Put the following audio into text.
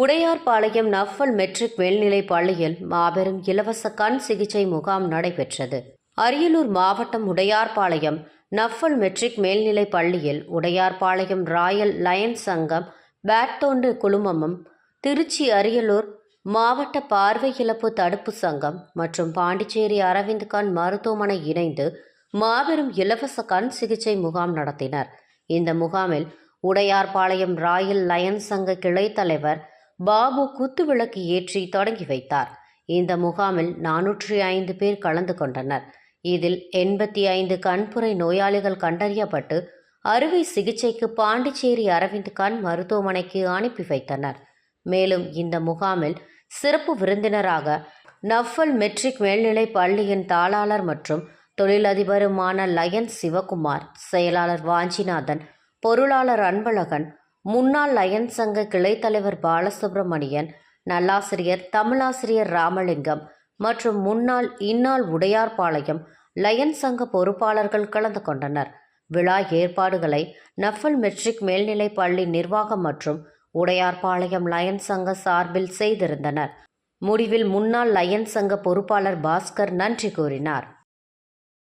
Udayarpalayam நஃபல் matric மேல்நிலைப் பள்ளியில் மாபெரும் இலவச கண் சிகிச்சை முகாம் நடைபெற்றது. அரியலூர் மாவட்டம் உடையார்பாளையம் நஃபல் மெட்ரிக் மேல்நிலைப் பள்ளியில் உடையார்பாளையம் ராயல் லயன்ஸ் சங்கம் பேட்தோண்டு குழுமமும் திருச்சி அரியலூர் மாவட்ட பார்வை இழப்பு தடுப்பு சங்கம் மற்றும் பாண்டிச்சேரி அரவிந்த் கண் மருத்துவமனை இணைந்து மாபெரும் இலவச கண் சிகிச்சை முகாம் நடத்தினர். இந்த முகாமில் உடையார்பாளையம் ராயல் லயன்ஸ் சங்க கிளைத் தலைவர் பாபு குத்துவிளக்கு ஏற்றி தொடங்கி வைத்தார். இந்த முகாமில் நானூற்றி ஐந்து பேர் கலந்து கொண்டனர். இதில் எண்பத்தி ஐந்து கண்புரை நோயாளிகள் கண்டறியப்பட்டு அறுவை சிகிச்சைக்கு பாண்டிச்சேரி அரவிந்த் கண் மருத்துவமனைக்கு அனுப்பி வைத்தனர். மேலும் இந்த முகாமில் சிறப்பு விருந்தினராக நஃபல் மெட்ரிக் மேல்நிலை பள்ளியின் தாளாளர் மற்றும் தொழிலதிபருமான லயன் சிவகுமார் செயலாளர் வாஞ்சிநாதன் பொருளாளர் அன்பழகன் முன்னாள் லயன் சங்க கிளைத் தலைவர் பாலசுப்ரமணியன் நல்லாசிரியர் தமிழாசிரியர் ராமலிங்கம் மற்றும் முன்னாள் இந்நாள் உடையார்பாளையம் லயன் சங்க பொறுப்பாளர்கள் கலந்து கொண்டனர். விழா ஏற்பாடுகளை நஃபல் மெட்ரிக் மேல்நிலைப் பள்ளி நிர்வாகம் மற்றும் உடையார்பாளையம் லயன் சங்க சார்பில் செய்திருந்தனர். முடிவில் முன்னாள் லயன் சங்க பொறுப்பாளர் பாஸ்கர் நன்றி கூறினார்.